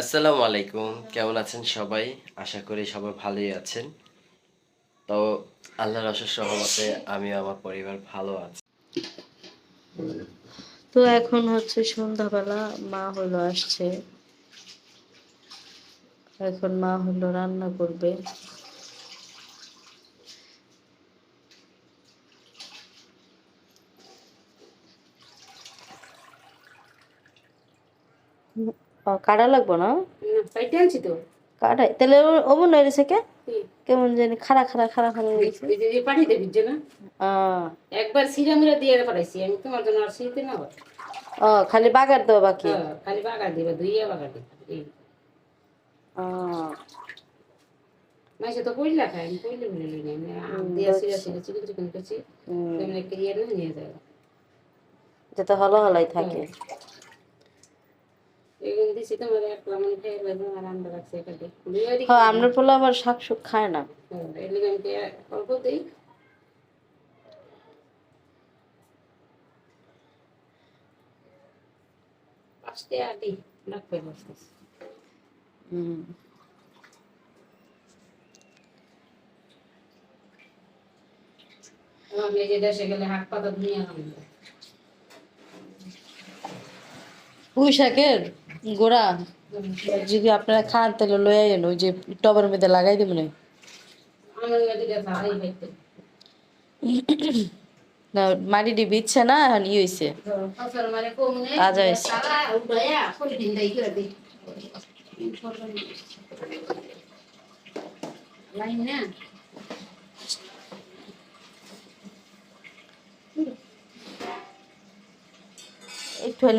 আসসালামু আলাইকুম। কেমন আছেন সবাই? আশা করি সবাই ভালোই আছেন। তো আল্লাহর অশেষ রহমতে আমি আমার পরিবার ভালো আছি। তো এখন হচ্ছে সন্ধ্যাবেলা মা হলো আসছে। এখন মা হলো রান্না করবে। কাটা লাগবো না? পাইতে আনছি তো। কাটাই তাহলে অমন হয়ে গেছে কে? কেমন জানি খাড়া খাড়া খাড়া খাড়া হয়ে গেছে। পাঠিয়ে দেবি যে না? একবার সিরা মুড়া দিয়ে পাঠাইছি আমি তোমার জন্য আর সিতে না হয়। ও খালি বাগার দেওয়া বাকি? হ্যাঁ, খালি বাগার দিবা দুইয়া বাগার দিবা এই। আহ, মাসে তো কইলা খাই আমি কইলে বলে লই আমি আম দিয়া সিরা সিরা চিকন চিকন করছি হুম, তুমি ক্রিয়া না নিয়ে যাবে যাতে হলো হলাই থাকে এগুলো দিছি তোমার একলা মানে খেয়ে লাগবে আর আমরা হ্যাঁ আমরা পোলা আবার শাক খায় না। হ্যাঁ, অল্প দিই। পাঁচটা লাগবে হুম। আমি হাত পাতা ধুয়ে আনলাম পুঁই শাকের? গোড়া, যদি আপনারা খান তাহলে লই আইন ওই যে টবের মধ্যে লাগাই খাইতে না? মাটি ডিবি ইচ্ছে না ই হয়েছে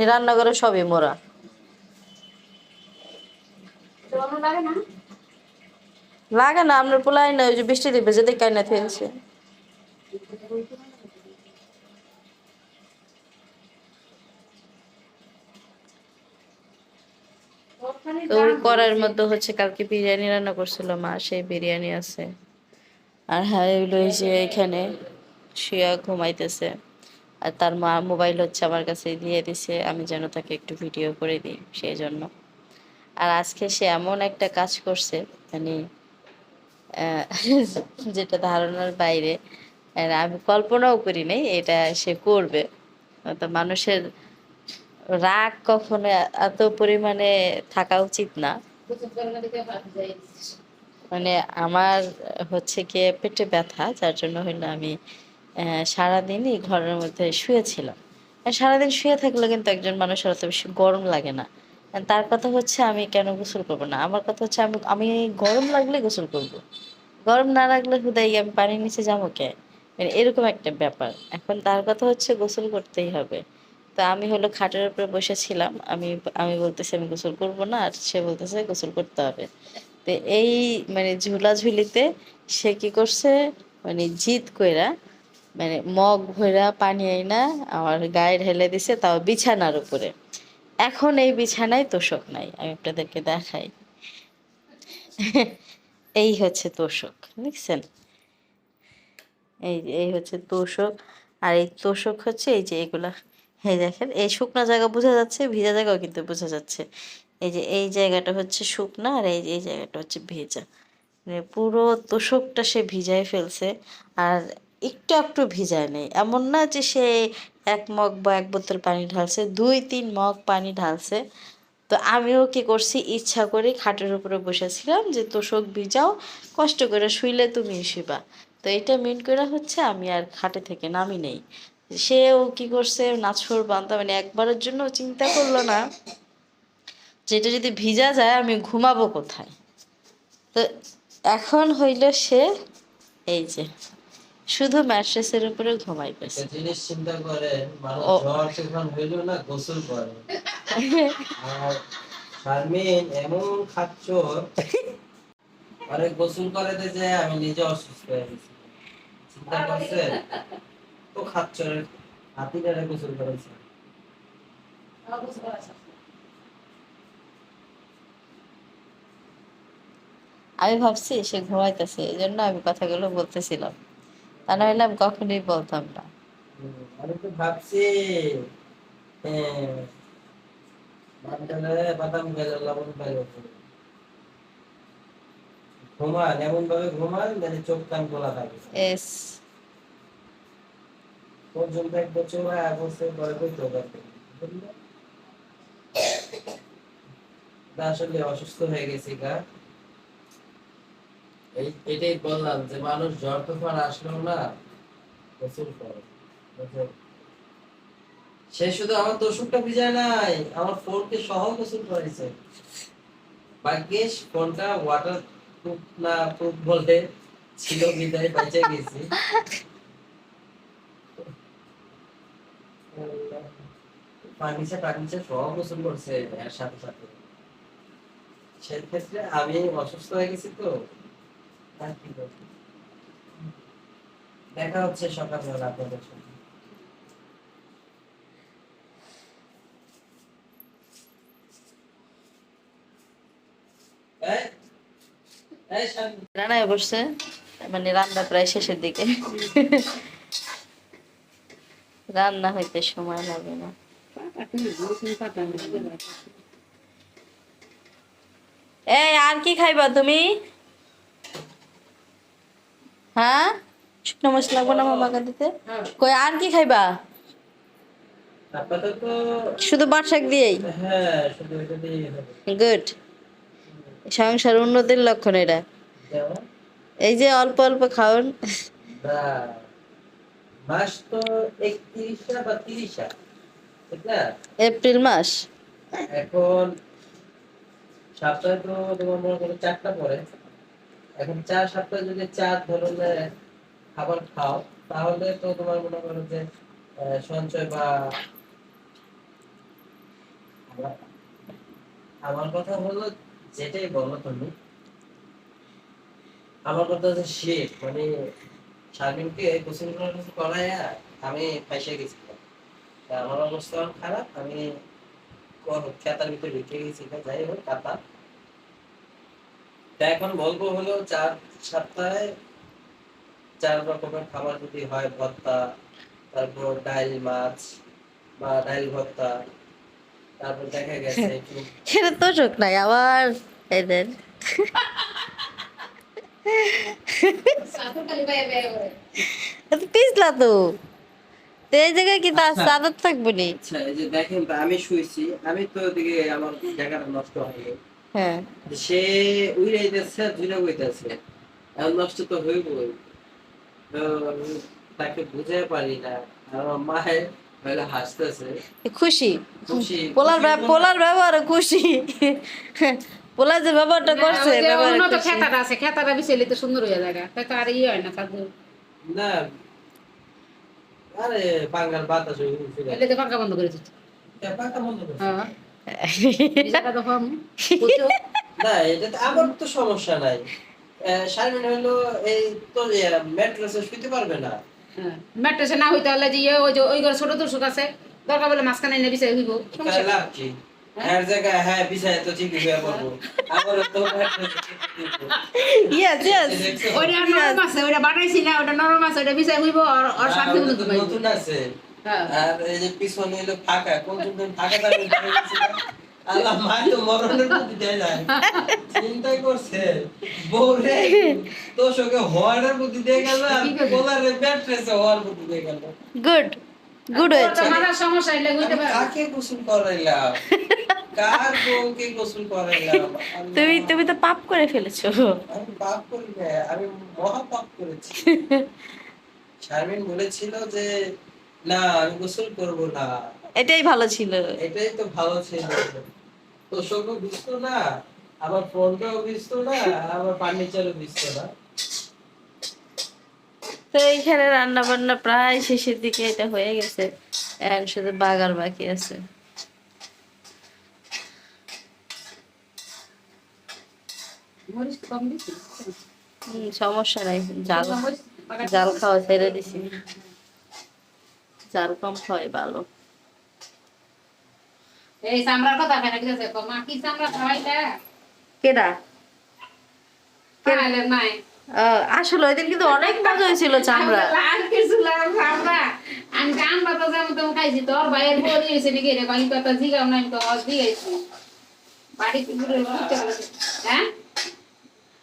রান্না করে সবই মোরা ভালো লাগে না লাগে না আপনার পোলাই না, ওই যে বৃষ্টি দিবে যে দেখাই না থেয়েছে তো করার মধ্যে হচ্ছে, কালকে বিরিয়ানি রান্না করছিল মা, সেই বিরিয়ানি আছে। আর হ্যাঁ এগুলো যে এখানে শুয়া ঘুমাইতেছে। আর তার মা মোবাইল হচ্ছে আমার কাছে দিয়ে দিছে, আমি যেন তাকে একটু ভিডিও করে দিই, সেই জন্য। আর আজকে সে এমন একটা কাজ করছে মানে যেটা ধারণার বাইরে। আমি কল্পনাও করি নাই এটা সে করবে। তো মানুষের রাগ কখনো এত পরিমাণে থাকা উচিত না। মানে আমার হচ্ছে গিয়ে পেটে ব্যথা, যার জন্য হইল আমি সারাদিনই ঘরের মধ্যে শুয়েছিলাম। সারাদিন শুয়ে থাকলে কিন্তু একজন মানুষের অত বেশি গরম লাগে না। তার কথা হচ্ছে আমি কেন গোসল করব না? আমার কথা হচ্ছে আমি আমি গরম লাগলে গোসল করব। গরম না লাগলে হুদাই আমি পানির নিচে যাব কে? মানে এরকম একটা ব্যাপার। এখন তার কথা হচ্ছে গোসল করতেই হবে। তো আমি হলো খাটের উপরে বসেছিলাম আমি আমি বলতেছি আমি গোসল করব না। আর সে বলতেছে গোসল করতে হবে। তো এই মানে ঝুলাঝুলিতে সে কি করছে? মানে জিদ কইরা মানে মগ ভইরা পানি আইনা আমার গায়ে ঢেলে দিছে, তাও বিছানার উপরে। এখন এই বিছানায় তোষক নাই, আমি আপনাদেরকে দেখাই। এই হচ্ছে তোষক, দেখছেন? এই এই হচ্ছে তোষক, আর এই তোষক হচ্ছে এই যে এগুলা, এই দেখেন, এই শুকনো জায়গা বোঝা যাচ্ছে, ভিজা জায়গাও কিন্তু বোঝা যাচ্ছে। এই যে, এই জায়গাটা হচ্ছে শুকনা, আর এই এই জায়গাটা হচ্ছে ভেজা। মানে পুরো তোষকটা সে ভিজায় ফেলছে, আর একটু একটু ভিজায় নেই। এমন না যে সে এক মগ বা এক বোতল পানি ঢালছে, দুই তিন মগ পানি ঢালছে। তো আমিও কি করছি, ইচ্ছা করে খাটের উপরে বসেছিলাম যে, তোষক, ভিজাও, কষ্ট করে শুইলে তুমি শুইবা। তো এটা মেন করে হচ্ছে আমি আর খাটে থেকে নামি নেই। সেও কি করছে, নাছর বান্ধা মানে একবারের জন্য চিন্তা করল না যেটা যদি ভিজা যায়, আমি ঘুমাবো কোথায়? তো এখন হইল সে, এই যে শুধু ম্যাট্রেসের উপরে ঘুমাইতেছে একটা জিনিস চিন্তা মানুষ জ্বর তুফান হইলেও না গোসল করে। আর শারমিন এমন খাচ্চর আরে গোসল করাতে যে আমি নিজে অসুস্থ হয়ে গেছি। চিন্তা করছেন? তো খাচ্চরের হাতিটারে গোসল করেছে। আমি ভাবছি সে ঘুমাইতেছে এই জন্য আমি কথাগুলো বলতেছিলাম। তা নাহলে আমি কখনোই বলতাম না। আমি তো ভাবছি বাদাম গাজর লবণ ঘুমান এমন ভাবে ঘুমান যেন চোখ কান খোলা থাকে। এস পর্যন্ত এক বছর হয় এক বছর পরে করতে পারবে তা আসলে অসুস্থ হয়ে গেছি গা। এটাই বললাম যে মানুষ জ্বর তুফান না গোসল করে সে শুধু আমার ভিজায় নাই, আমার ফোনকে সহ গোসল করেছে ভাগ্যিস ফোনটা ওয়াটার প্রুফ না প্রুফ বলে ছিল, বিদায় বেঁচে গেছি। ফার্নিচার টার্নিচার গোসল করছে এর সাথে সাথে। সেক্ষেত্রে আমি অসুস্থ হয়ে গেছি তো? দেখা হচ্ছে সকালবেলা আপনাদের সাথে। রান্নায় বসছে মানে রান্না প্রায় শেষের দিকে। রান্না হইতে সময় লাগে না। এই আর কি খাইবা তুমি? হ্যাঁ? শুকনো মাছ লাগবে না মামাকে দিতে কই আর কি খাইবা? শুধু বাট শাক দিয়েই? হ্যাঁ গুড। সংসার উন্নতির লক্ষণ এটা। এই যে অল্প অল্প খাওন। মাস তো একত্রিশা বা তিরিশা ঠিক না? এপ্রিল মাস। এখন সপ্তাহে তো তোমার মনে করো চারটা পরে এখন চার সপ্তাহে যদি চার ধরনের খাবার খাও, তাহলে তো তোমার মনে করো যে সঞ্চয় বা আমার- কথা হলো যেটাই বলো তুমি, আমার কথা হচ্ছে শেখ মানে শারমিনকে গোসল করাইয়া আমি ফাইসে গেছিলাম। আমার অবস্থা খারাপ, আমি খেতার ভিতরে ঢুকে গেছি, যাই হোক কাতা তা এখন বলব হলো চার সপ্তাহে চার রকমের খাবার যদি হয় ভর্তা তারপর ডাল মাছ বা ডাল ভর্তা তারপর দেখা গেছে একটু তো চোখ নাই আবার এদের পিছলা তো। এই জায়গায় কি তার আচ্ছা। চাদর থাকব নি? আচ্ছা এই যে দেখেন আমি শুয়েছি আমি তো ওদিকে আমার জায়গাটা নষ্ট হয়ে হ্যাঁ। সে উইরাই যাচ্ছে আর জুড়ে বইতেছে এখন নষ্ট তো আমি তাকে বুঝাই পারি না। আর মায়ের হইলে হাসতেছে। খুশি। খুশি পোলার খুশি ব্যব- পোলার ব্যবহার খুশি। পোলার যে ব্যবহারটা করছে খেতাটা আছে খেতাটা বিছাইলে তো সুন্দর হয়ে তাই তো আর ইয়ে হয় না না। আরে বাঙ্গাল বাতাস হয়ে উঠে তো পাঙ্কা বন্ধ করে দিচ্ছে বন্ধ। হ্যাঁ। তো? না এটা তো আমার তো সমস্যা নাই। শারমিন হইল এই তো ম্যাট্রেসে শুইতে পারবে না। হ্যাঁ ম্যাট্রেসে না হইতে হলে যে ইয়ে ওই যে ওই ঘরে ছোট তুষক আছে দরকার বলে মাঝখানে এনে বিছাই হইব। তাহলে কি। হ্যাঁ? জায়গায় হ্যাঁ বিছায় তো ঠিকই হয়ে পড়ব। আমার তো ঠিক। ইয়েস ইয়েস এই নরম আছে ওইটা বানাইছি না ওইটা নরম আছে ওইটা বিছাই হইব আর আর শান্তি মতো ঘুমাইব নতুন আছে। হ্যাঁ আর এই যে পিছনে হলো ফাঁকা কোন দিন ফাঁকা থাকবে আল্লাহ মা তো মরণের দেয় চিন্তাই করছে বউরে তো সঙ্গে হওয়ার বুদ্ধি দিয়ে গেল আর বলারে হওয়ার বুদ্ধি দিয়ে গেল। গুড গুড হয়েছে। মাথার সমস্যা হইলে হইতে আমি পারে। কাকে গোসল করাইলাম? কার বউকে গোসল করাইলাম? তুমি তুমি তো পাপ করে ফেলেছো। আমি পাপ করি না আমি মহা পাপ করেছি। শারমিন বলেছিল যে না আমি গোসল করব না। এটাই ভালো ছিল। এটাই তো ভালো ছিল। তো সঙ্গে বুঝতো না ফোনটাও বুঝতো না আমার ফার্নিচারও বুঝতো না। তো এইখানে রান্না বান্না প্রায় শেষের দিকে এটা হয়ে গেছে। এখন শুধু বাগার বাকি আছে। সমস্যা নাই। জাল জাল খাওয়া ছেড়ে দিছি। কম খাওয়াই ভালো। এই চামড়ার কথা কেন কি আছে? মা কি চামড়া খাওয়াইলা? কেডা? খাওয়াইলে নাই। আসলে ওই দিন কিন্তু অনেক মজা হয়েছিল চামড়া। আর কিছু লাগবে আমরা আমি চামড়া তো যেমন তেমন খাইছি তোর ভাইয়ের বউ দিয়েছে নাকি? রে আমি কথা জিগাও না আমি তো হজ দিয়েছি বাড়ি পুরো হ্যাঁ?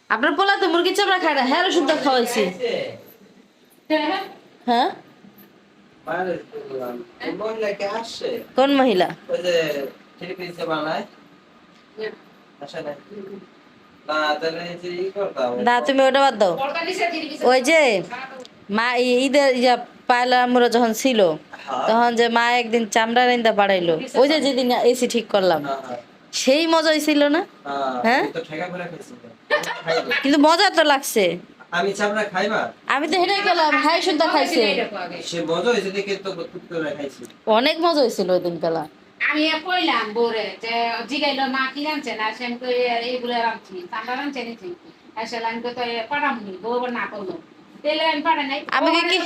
আপনার পোলা তো মুরগির চামড়া খায় না? হ্যাঁ ওষুধ খাওয়াইছি। হ্যাঁ হ্যাঁ বাইরে বললাম, ওই মহিলা কে আসছে? কোন মহিলা? না? না তুমি ওটা বাদ দাও। ওই যে মা ঈদের ইয়া পায়লা আমরা যখন ছিল হ্যাঁ। তখন যে মা একদিন চামড়া রাইন্দা বাড়াইলো। ওই যে যেদিন এসি ঠিক করলাম হ্যাঁ, হ্যাঁ, সেই মজা হয়েছিল না? হ্যাঁ, হ্যাঁ? কিন্তু মজা তো লাগছে। আমি চামড়া খাইবা? আমি তো হেঁটে গেলাম খাইছে। সে মজা হয়েছে দেখে তো খাইছি। অনেক মজা হয়েছিল ওই দিন বেলা আমি কইলাম বোরে যে জিগাইলো মা কি জানছে না সে আমি কই এইগুলো রাঁধছি চামড়া রাঁধছে নিছি আসলে আমি তো পাঠামনি বউ না করল। তেলে আমি পাঠাই নাই আমি কি কি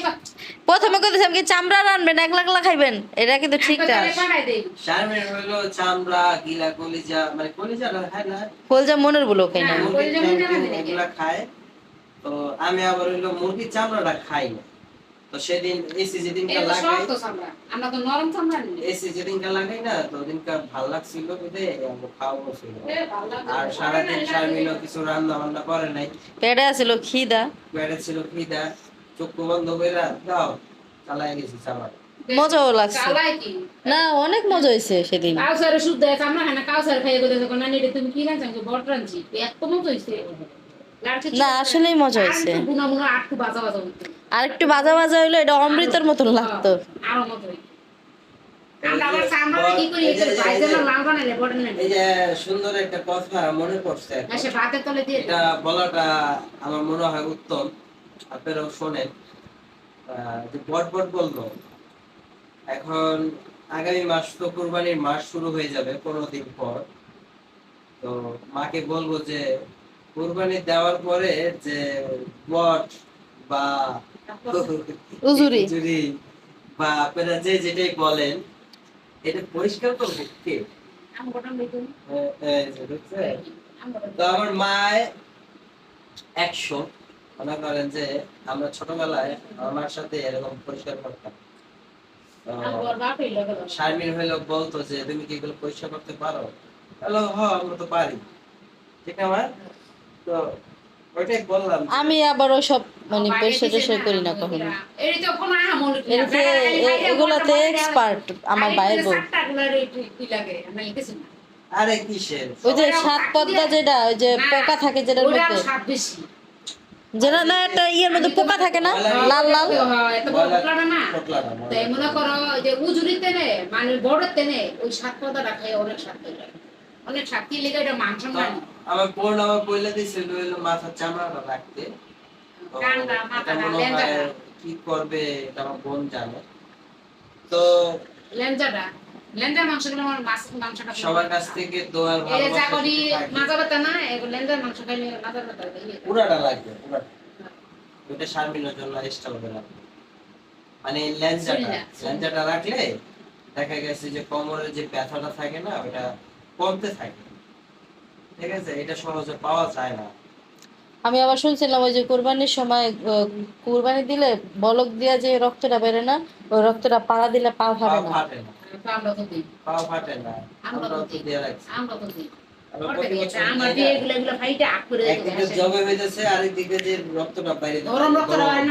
প্রথমে কইতেছিলাম কি চামড়া রানবেন একলা একলা খাইবেন? এটা কিন্তু ঠিক না চামড়া গিলা কলিজা মানে কলিজা না খায় না? কলজা মনের বলো খাই না। হ্যাঁ। কলিজা না খায়। তো আমি আবার হইল মুরগির চামড়াটা খাই। না তো সেদিন এসি যেদিনকে এগুলো লাগাই চামড়া। আমরা তো নরম চামড়া নিই। এসি যেদিনকে লাগাই না তো ভালো লাগছিল বুঝে খাওয়া ছিল। আর সারাদিন কিছু রান্না বান্না করে নাই। পেটে আছিল খিদা। পেটে ছিল খিদা। চক্ষু বন্ধ করে দাও চালাই গেছি চালা মজাও লাগছে। না অনেক মজা হয়েছে সেদিন। কাউসারে শুদ্ধ আছে আমরা হ্যাঁ কাউসারে খাইয়ে গেলে যখন নানি রে তুমি কি রাঁধছো? বট রাঁধছি। এত আর কিছু না আসলেই মজা হয়েছে। আর একটু বাজা বাজা হইল এটা অমৃতের মতন লাগতো। আরও মতো হইতো। আমরা আবার চামড়া কি করি এটা ভাইজে না লাল বানাইলে বড় না এই যে সুন্দর একটা কথা মনে পড়ছে এখন। সে ভাতের তলে দিয়ে এটা বলাটা আমার মনে হয় উত্তম। আপনারাও শোনেন। আহ, যে বট বট বলল এখন আগামী মাস তো কোরবানির মাস শুরু হয়ে যাবে পনেরো দিন পর। তো মাকে বলব যে কোরবানি দেওয়ার পরে যে বট বা উজুরি। বা আপনারা যে যেটাই বলেন এটা পরিষ্কার করব কে? তো আমার মায় একশো। মনে করেন যে আমরা ছোটবেলায় আমার সাথে এরকম পরিষ্কার করতাম। শারমিন হইল বলতো যে তুমি কি এগুলো পরিষ্কার করতে পারো? হ্যালো হ আমরা তো পারি। ঠিক আমার তো ওইটাই বললাম যে- আমি আবার সব মানে পরিষ্কার টরিষ্কার করি না কখনো। এদিকে এগুলাতে এক্সপার্ট আমার বাইরের বউ। কি লাগে? আমরা লিখেছি না। আরে কিসের? ওই যে সাত পদ্মা যেটা ওই যে পোকা থাকে যেটার মধ্যে। যেটা না একটা ইয়ের মধ্যে পোকা থাকে না? লাল লাল। তাই মনে করো যে উজুরিতে নে মানে বড়তে নে ওই সাত পদাটা খাই অনেক যায়। অনেক কি লেগে এটা মাংস মানে আমার বোন আমার পয়লা হইল মাথার চামড়াটা রাখতে। কি করবে আমার বোন জানে। তো লেঞ্জাটা লেঞ্জা মাংসগুলো আমার মাছ মাংসটা সবার কাছ থেকে দোয়ার এই যে যা ভালোবাসা করি যদি থাকে, মাজা ব্যথা না এগুলো লেঞ্জার মাংস খাইলে মাজা ব্যথা পুরাটা লাগবে পুরাটা ওইটা শারমিনের জন্য এক্সট্রা হবে না মানে। রাখলে দেখা গেছে যে কোমরের যে ব্যথাটা থাকে না ওটা কমতে থাকে। ঠিক আছে এটা সহজে পাওয়া যায় না। আমি আবার শুনছিলাম ওই যে কোরবানির সময় কোরবানি দিলে বলক দিয়া যে রক্তটা বেরো না ওই রক্তটা পাড়া দিলে পা ফাটে না। পা ফাটে আমরা তো দিয়ে রাখছি। আমরা তো দিই। বাইরে হয়।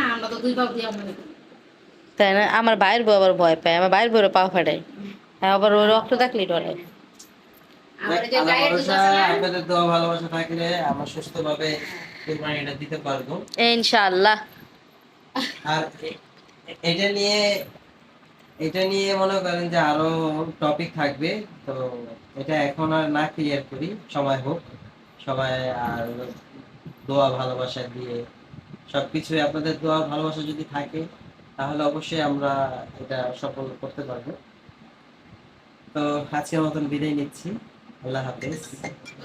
তাই না? আমার বাইরের বউ আবার ভয় পায় আমার বাইরের বউরে পা ফাটায়। হ্যাঁ, আবার ওই রক্ত দেখলেই ডরে আপনাদের দোয়া ভালোবাসা থাকলে আমরা সুস্থভাবে কুরবানিটা দিতে পারব। ইনশাআল্লাহ। আর এ- এ- এটা নিয়ে এটা নিয়ে মনে করেন যে আরও টপিক থাকবে তো এটা এখন আর না ক্লিয়ার করি সময় হোক। সবাই আর দোয়া ভালোবাসা দিয়ে সবকিছু আপনাদের দোয়া ভালোবাসা যদি থাকে তাহলে অবশ্যই আমরা এটা সফল করতে পারব। তো আজকের মতন বিদায় নিচ্ছি। আল্লাহ হাফেজ।